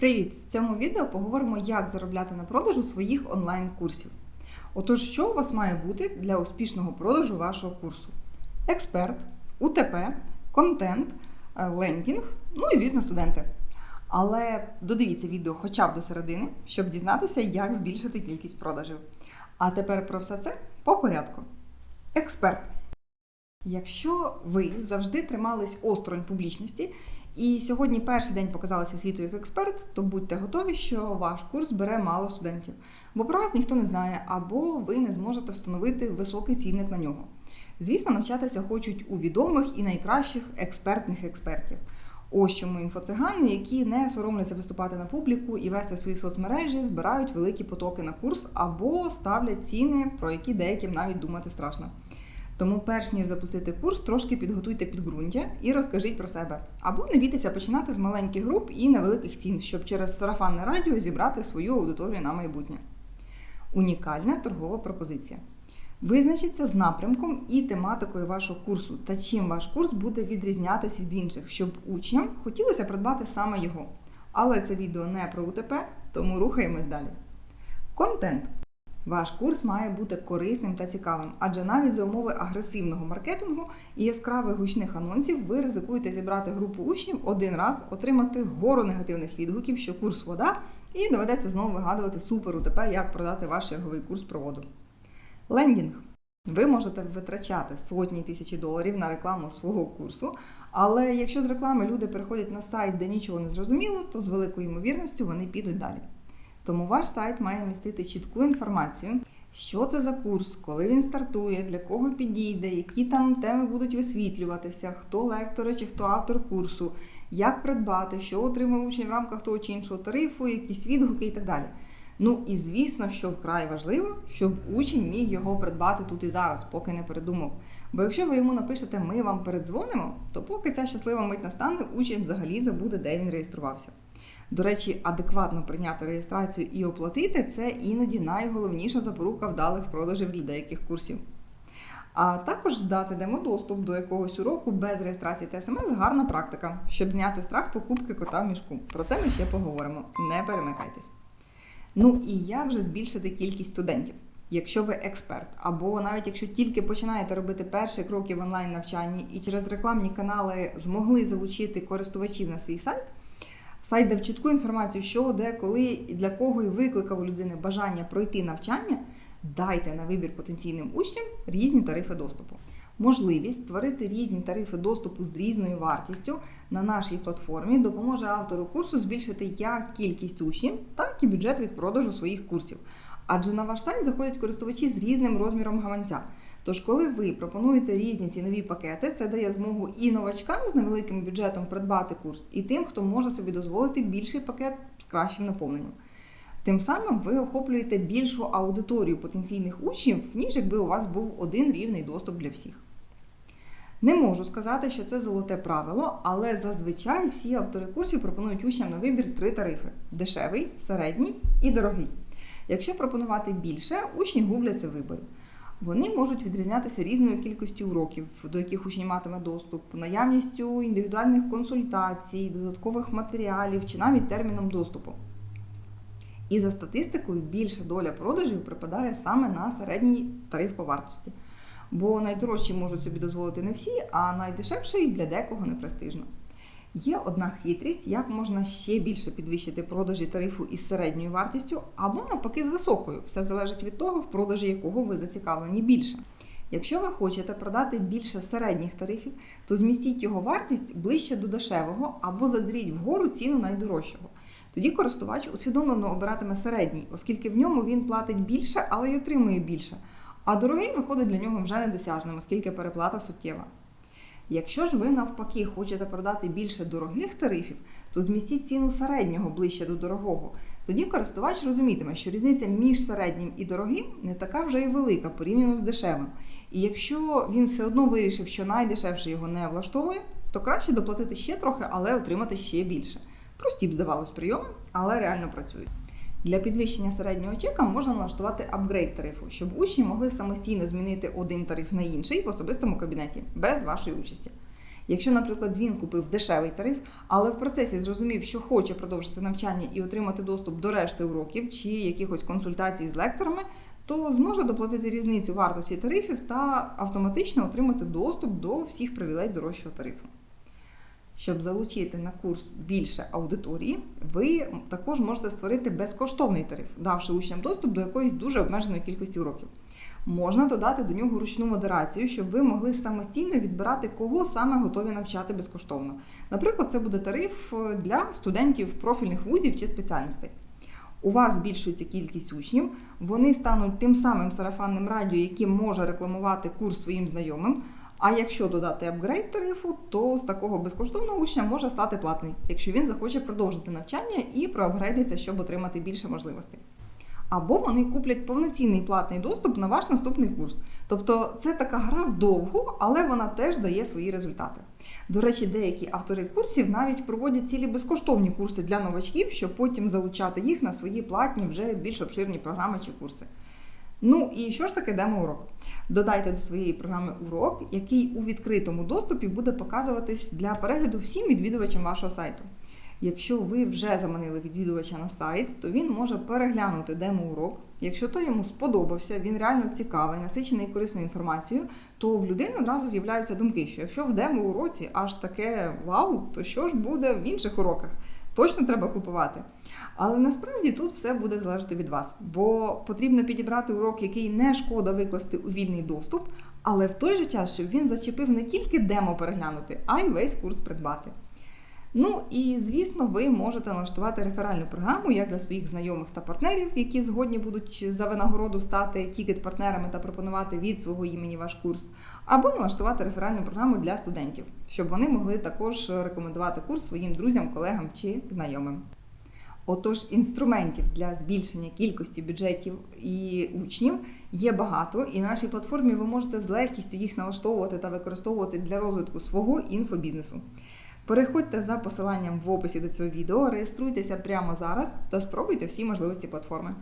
Привіт! В цьому відео поговоримо, як заробляти на продажу своїх онлайн-курсів. Отож, що у вас має бути для успішного продажу вашого курсу? Експерт, УТП, контент, е, лендінг, ну і, звісно, студенти. Але додивіться відео хоча б до середини, щоб дізнатися, як збільшити кількість продажів. А тепер про все це по порядку. Експерт. Якщо ви завжди тримались осторонь публічності і сьогодні перший день показалися світу як експерт, то будьте готові, що ваш курс бере мало студентів, бо про вас ніхто не знає, або ви не зможете встановити високий цінник на нього. Звісно, навчатися хочуть у відомих і найкращих експертних експертів. Ось чому інфоцигани, які не соромляться виступати на публіку і вести свої соцмережі, збирають великі потоки на курс або ставлять ціни, про які деяким навіть думати страшно. Тому, перш ніж запустити курс, трошки підготуйте підґрунтя і розкажіть про себе. Або не бійтеся починати з маленьких груп і невеликих цін, щоб через сарафанне радіо зібрати свою аудиторію на майбутнє. Унікальна торгова пропозиція. Визначіться з напрямком і тематикою вашого курсу та чим ваш курс буде відрізнятись від інших, щоб учням хотілося придбати саме його. Але це відео не про УТП, тому рухаємось далі. Контент. Ваш курс має бути корисним та цікавим, адже навіть за умови агресивного маркетингу і яскравих гучних анонсів ви ризикуєте зібрати групу учнів один раз, отримати гору негативних відгуків, що курс вода, і доведеться знову вигадувати супер УТП, як продати ваш черговий курс проводу. Лендінг. Ви можете витрачати сотні тисячі доларів на рекламу свого курсу, але якщо з реклами люди переходять на сайт, де нічого не зрозуміло, то з великою ймовірністю вони підуть далі. Тому ваш сайт має містити чітку інформацію, що це за курс, коли він стартує, для кого підійде, які там теми будуть висвітлюватися, хто лектори чи хто автор курсу, як придбати, що отримує учень в рамках того чи іншого тарифу, якісь відгуки і так далі. Ну і звісно, що вкрай важливо, щоб учень міг його придбати тут і зараз, поки не передумав. Бо якщо ви йому напишете Ми вам передзвонимо, то поки ця щаслива мить настане, учень взагалі забуде, де він реєструвався. До речі, адекватно прийняти реєстрацію і оплатити це іноді найголовніша запорука вдалих продажів для деяких курсів. А також дати демодоступ до якогось уроку без реєстрації та смс гарна практика, щоб зняти страх покупки кота в мішку. Про це ми ще поговоримо. Не перемикайтесь. Ну і як же збільшити кількість студентів? Якщо ви експерт, або навіть якщо тільки починаєте робити перші кроки в онлайн навчанні і через рекламні канали змогли залучити користувачів на свій сайт, сайт дав чітку інформацію, що, де, коли і для кого і викликав у людини бажання пройти навчання, дайте на вибір потенційним учням різні тарифи доступу. Можливість створити різні тарифи доступу з різною вартістю на нашій платформі допоможе автору курсу збільшити як кількість учнів, так і бюджет від продажу своїх курсів. Адже на ваш сайт заходять користувачі з різним розміром гаманця. Тож, коли ви пропонуєте різні цінові пакети, це дає змогу і новачкам з невеликим бюджетом придбати курс, і тим, хто може собі дозволити більший пакет з кращим наповненням. Тим самим ви охоплюєте більшу аудиторію потенційних учнів, ніж якби у вас був один рівний доступ для всіх. Не можу сказати, що це золоте правило, але зазвичай всі автори курсів пропонують учням на вибір три тарифи: дешевий, середній і дорогий. Якщо пропонувати більше, учні губляться в виборі. Вони можуть відрізнятися різною кількістю уроків, до яких учні матиме доступ, наявністю індивідуальних консультацій, додаткових матеріалів чи навіть терміном доступу. І за статистикою більша доля продажів припадає саме на середній тариф по вартості. Бо найдорожчі можуть собі дозволити не всі, а найдешевший для декого не престижно. Є одна хитрість, як можна ще більше підвищити продажі тарифу із середньою вартістю, або навпаки з високою. Все залежить від того, в продажі якого ви зацікавлені більше. Якщо ви хочете продати більше середніх тарифів, то змістіть його вартість ближче до дешевого або задріть вгору ціну найдорожчого. Тоді користувач усвідомлено обиратиме середній, оскільки в ньому він платить більше, але й отримує більше. А дорогий виходить для нього вже недосяжним, оскільки переплата суттєва. Якщо ж ви навпаки хочете продати більше дорогих тарифів, то змістіть ціну середнього ближче до дорогого. Тоді користувач розумітиме, що різниця між середнім і дорогим не така вже й велика порівняно з дешевим. І якщо він все одно вирішив, що найдешевше його не влаштовує, то краще доплатити ще трохи, але отримати ще більше. Прості б здавалось прийоми, але реально працюють. Для підвищення середнього чека можна налаштувати апгрейд тарифу, щоб учні могли самостійно змінити один тариф на інший в особистому кабінеті без вашої участі. Якщо, наприклад, він купив дешевий тариф, але в процесі зрозумів, що хоче продовжити навчання і отримати доступ до решти уроків чи якихось консультацій з лекторами, то зможе доплатити різницю вартості тарифів та автоматично отримати доступ до всіх привілей дорожчого тарифу. Щоб залучити на курс більше аудиторії, ви також можете створити безкоштовний тариф, давши учням доступ до якоїсь дуже обмеженої кількості уроків. Можна додати до нього ручну модерацію, щоб ви могли самостійно відбирати, кого саме готові навчати безкоштовно. Наприклад, це буде тариф для студентів профільних вузів чи спеціальностей. У вас збільшується кількість учнів, вони стануть тим самим сарафанним радіо, яким може рекламувати курс своїм знайомим. А якщо додати апгрейд тарифу, то з такого безкоштовного учня може стати платний, якщо він захоче продовжити навчання і проапгрейдиться, щоб отримати більше можливостей. Або вони куплять повноцінний платний доступ на ваш наступний курс. Тобто це така гра вдовгу, але вона теж дає свої результати. До речі, деякі автори курсів навіть проводять цілі безкоштовні курси для новачків, щоб потім залучати їх на свої платні вже більш обширні програми чи курси. Ну і що ж таке демо-урок? Додайте до своєї програми урок, який у відкритому доступі буде показуватись для перегляду всім відвідувачам вашого сайту. Якщо ви вже заманили відвідувача на сайт, то він може переглянути демо-урок. Якщо то йому сподобався, він реально цікавий, насичений корисною інформацією, то в людини одразу з'являються думки, що якщо в демо-уроці аж таке вау, то що ж буде в інших уроках? Точно треба купувати. Але насправді тут все буде залежати від вас, бо потрібно підібрати урок, який не шкода викласти у вільний доступ, але в той же час, щоб він зачепив не тільки демо переглянути, а й весь курс придбати. Ну і звісно, ви можете налаштувати реферальну програму як для своїх знайомих та партнерів, які згодні будуть за винагороду стати тікет-партнерами та пропонувати від свого імені ваш курс, або налаштувати реферальну програму для студентів, щоб вони могли також рекомендувати курс своїм друзям, колегам чи знайомим. Отож, інструментів для збільшення кількості бюджетів і учнів є багато, і на нашій платформі ви можете з легкістю їх налаштовувати та використовувати для розвитку свого інфобізнесу. Переходьте за посиланням в описі до цього відео, реєструйтеся прямо зараз та спробуйте всі можливості платформи.